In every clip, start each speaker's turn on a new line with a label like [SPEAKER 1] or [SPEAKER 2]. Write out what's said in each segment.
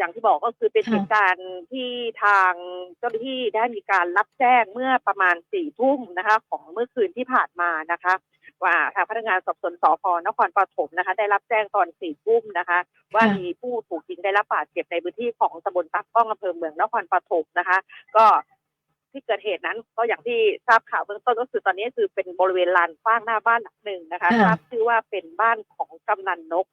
[SPEAKER 1] อย่างที่บอกก็คือเป็น
[SPEAKER 2] ค่ะ
[SPEAKER 1] เหตุการณ์ที่ทางเจ้าหน้าที่ได้มีการรับแจ้งเมื่อประมาณสี่ทุ่มนะคะ ของเมื่อคืนที่ผ่านมานะคะ ว่าทางพนักงานสอบสวนสพนครปฐมนะคะ ได้รับแจ้งตอนสี่ทุ่มนะคะ ว่า
[SPEAKER 2] ค่ะ
[SPEAKER 1] มีผู้ถูกยิงได้รับบาดเจ็บในพื้นที่ของตำบลปักป้องอำเภอเมืองนครปฐมนะคะ ก็ที่เกิดเหตุนั้นก็อย่างที่ทราบข่าวเบื้องต้นก็คือตอนนี้คือเป็นบริเวณลานกว้างหน้าบ้านหลังหนึ่งนะคะ
[SPEAKER 2] ค่ะ
[SPEAKER 1] ทราบชื่อว่าเป็นบ้านของกำนันนก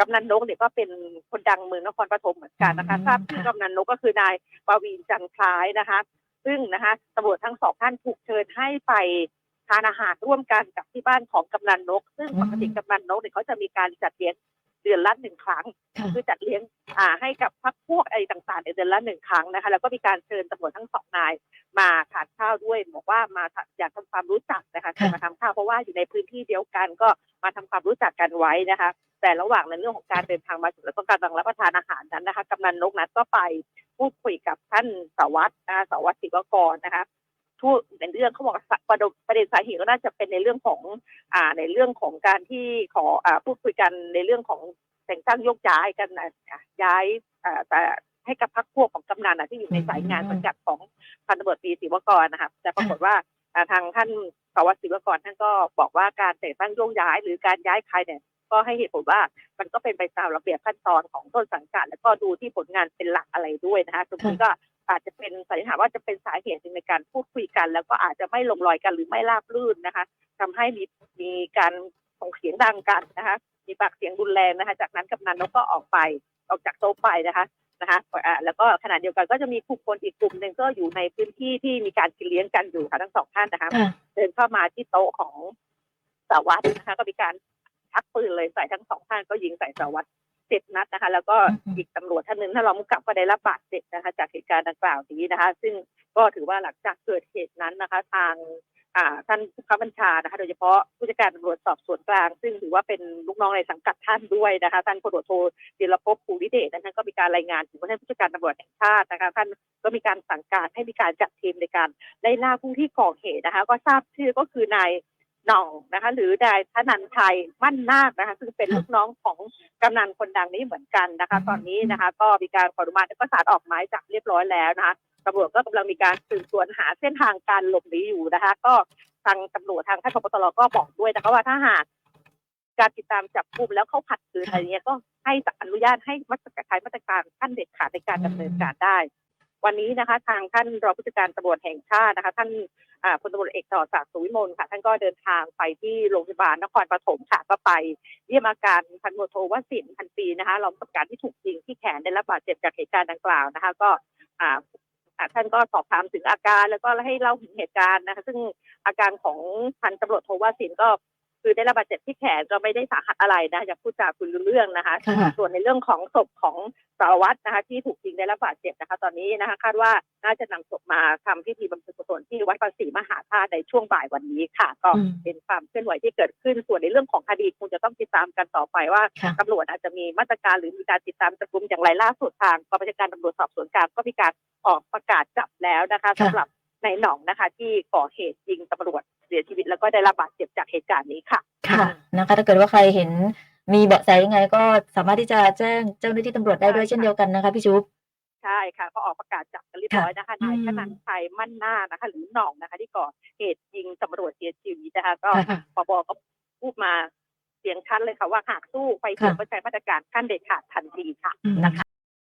[SPEAKER 1] กำนันนกเนี่ยก็เป็นคนดังเมืองนครปฐมเหมือนกันนะคะ
[SPEAKER 2] อืม
[SPEAKER 1] ทราบชื่อ
[SPEAKER 2] ค่ะ
[SPEAKER 1] กำนันนกก็คือนายปวีนจันทร์คล้ายนะคะ ซึ่งนะคะตำรวจทั้งสองท่านถูกเชิญให้ไปทานอาหารร่วมกันกับที่บ้านของกำนันนก ซึ่งปกติกำนันนกเนี่ยเขาจะมีการจัดเลี้ยงเดือนละหนึ่งครั้ง
[SPEAKER 2] ค่ะ
[SPEAKER 1] คือจัดเลี้ยงอ่าให้กับพักพวกอะไรต่างๆในเดือนละหนึ่งครั้งนะคะ แล้วก็มีการเชิญตำรวจทั้งสองนาย มาทานข้าวด้วยบอกว่ามาอยากทำความรู้จักนะคะจะมาทำข้าวเพราะว่าอยู่ในพื้นที่เดียวกัน ก็มาทำความรู้จักกันไว้นะคะ แต่ระหว่างในเรื่องของการเดินทางมาถึงแล้วก็การรับประทานอาหารนั้นนะคะกำนันนกนั้นก็ไปพูดคุยกับท่านสารวัตรนะคะสารวัตรศิวกรนะคะทูตในเรื่องเขาบอกว่าประเด็นประเด็นสาเหตุก็น่าจะเป็นในเรื่องของอ่าในเรื่องของการที่ขออ่าพูดคุยกันในเรื่องของแต่งตั้งโยกย้ายกันอะย้ายอ่าแต่ ให้กับพรรคพวกของกำนันนะที่อยู่ในสายงาน
[SPEAKER 2] อืม
[SPEAKER 1] สังกัดของพันตำรวจตรีศิวกรนะคะแต่ปรากฏว่าอ่าทางท่านสารวัตรศิวกรท่านก็บอกว่าการแต่งตั้งโยกย้าย หรือการย้ายใครเนี่ยก็ให้เหตุผลว่ามันก็เป็นไปตามระเบียบขั้นตอนของต้นสังกัด แล้วก็ดูที่ผลงานเป็นหลักอะไรด้วยนะคะตรงนี้ก็อาจจะเป็นสันนิษฐานว่าจะเป็นสาเหตุหนึ่งในการพูดคุยกัน แล้วก็อาจจะไม่ลงรอยกันหรือไม่ราบรื่นนะคะทำให้มีมีการส่งเสียงดังกันนะคะ มีปากเสียงรุนแรงนะคะ จากนั้นกำนันนกก็ออกไปออกจากโต๊ะไปนะคะนะคะอ่าแล้วก็ขณะเดียวกันก็จะมีผู้คนอีกกลุ่มหนึ่งก็อยู่ในพื้นที่ที่มีการกินเลี้ยงกันอยู่ค่ะทั้งสองท่านนะคะ
[SPEAKER 2] ค่ะ
[SPEAKER 1] เดินเข้ามาที่โต๊ะของสารวัตรนะคะ ก็มีการชักปืนเลยใส่ทั้งสองท่านก็ยิงใส่สารวัตรเจ็ดนัดนะคะ แล้วก็
[SPEAKER 2] อืม
[SPEAKER 1] อีกตำรวจท่านหนึ่งท่านรองผู้กำกับก็ได้รับบาดเจ็บนะคะ จากเหตุการณ์ดังกล่าวนี้นะคะ ซึ่งก็ถือว่าหลังจากเกิดเหตุนั้นนะคะ ทางอ่า ท่านผู้บัญชานะคะโดยเฉพาะผู้จัดการตำรวจสอบสวนกลาง ซึ่งถือว่าเป็นลูกน้องในสังกัดท่านด้วยนะคะท่านพลตรวจโทจิรภพภูริเดชท่านก็มีการรายงานถึงว่าท่านผู้จัดการตำรวจแห่งชาตินะคะท่านก็มีการสั่งการให้มีการจัดทีมในการไล่ล่าผู้ที่ก่อเหตุนะคะ ก็ทราบชื่อก็คือนายหน่องนะคะ หรือนายธนันชัยมั่นนาคนะคะ ซึ่งเป็นลูกน้องของกำนันคนดังนี้เหมือนกันนะคะ ตอนนี้นะคะ ก็มีการขออนุมัติแล้วก็สารออกหมายจับเรียบร้อยแล้วนะคะ ตำรวจก็กำลังมีการสืบสวนหาเส้นทางการหลบหนีอยู่นะคะ ก็ทางตำรวจทางท่านพบตรก็บอกด้วยนะคะว่าถ้าหากการติดตามจับกุมแล้วเขาขัดขืนอะไรเงี้ยก็ให้อนุญาตให้มาตรการใช้มาตรการขั้นเด็ดขาดในการดำเนินการได้ วันนี้นะคะ ทางท่านรองผู้จัดการตำรวจแห่งชาตินะคะ ท่านอ่าพลตำรวจเอกต่อศักดิ์สุวิมลค่ะ ท่านก็เดินทางไปที่โรงพยาบาลนครปฐมค่ะก็ไป เยี่ยมอาการพันโมโทวสินพันปีนะคะรองผู้จัดการที่ถูกยิงที่แขนได้รับบาดเจ็บจากเหตุการณ์ดังกล่าวนะคะ ก็ อ่าอ่าท่านก็สอบถามถึงอาการแล้วก็ให้เล่าถึงเหตุการณ์นะคะ ซึ่งอาการของพันตำรวจโทวสินก็คือได้รับบาดเจ็บที่แขนก็ไม่ได้สาหัสอะไรนะยังพูดจาคุยรู้เรื่องนะคะ
[SPEAKER 2] ค่ะ
[SPEAKER 1] ส่วนในเรื่องของศพของสารวัตรนะคะ ที่ถูกยิงได้รับบาดเจ็บนะคะ ตอนนี้นะคะ คาดว่าน่าจะนำศพมาทำพิธีบำเพ็ญกุศลที่วัดภาษีมหาธาตุในช่วงบ่ายวันนี้ค่ะ ก็
[SPEAKER 2] อืม
[SPEAKER 1] เป็นความเคลื่อนไหวที่เกิดขึ้น ส่วนในเรื่องของคดีคงจะต้องติดตามกันต่อไปว่า
[SPEAKER 2] ค่ะ
[SPEAKER 1] ตำรวจอาจจะมีมาตรการหรือมีการติดตามจับกุมอย่างไรล่าสุดทางกองบัญชาการตำรวจสอบสวนกลางก็มีการ ออกประกาศจับแล้วนะคะสำหรับในหนองนะคะ ที่ก่อเหตุยิงตำรวจเสียชีวิตแล้วก็ได้รับบาดเจ็บจากเหตุการณ์นี้ค่ะ
[SPEAKER 2] ค่ะนะคะถ้าเกิดว่าใครเห็นมีเบาะแสยังไงก็สามารถที่จะแจ้งเจ้าหน้าที่ตำรวจได้ด้วย
[SPEAKER 1] ใช่ค่ะ
[SPEAKER 2] เช่นเดียวกันนะคะพี่ชุบ
[SPEAKER 1] ใช่ค่ะ ก็ออกประกาศจับกันเรียบร้อยนะคะนาย
[SPEAKER 2] อืม
[SPEAKER 1] ธนันชัยมั่นหน้านะคะ หรือหน่องนะคะ ที่ก่อเหตุยิงตำรวจเสียชีวิตนะคะก็
[SPEAKER 2] ค่ะ
[SPEAKER 1] ปบก็พูดมาเสียงชัดเลยค่ะว่าหากสู้ไฟเขียว
[SPEAKER 2] ค่ะ
[SPEAKER 1] ก็ใช้มาตรการขั้นเด็ดขาดทันทีค่ะ
[SPEAKER 2] อืม
[SPEAKER 1] นะคะ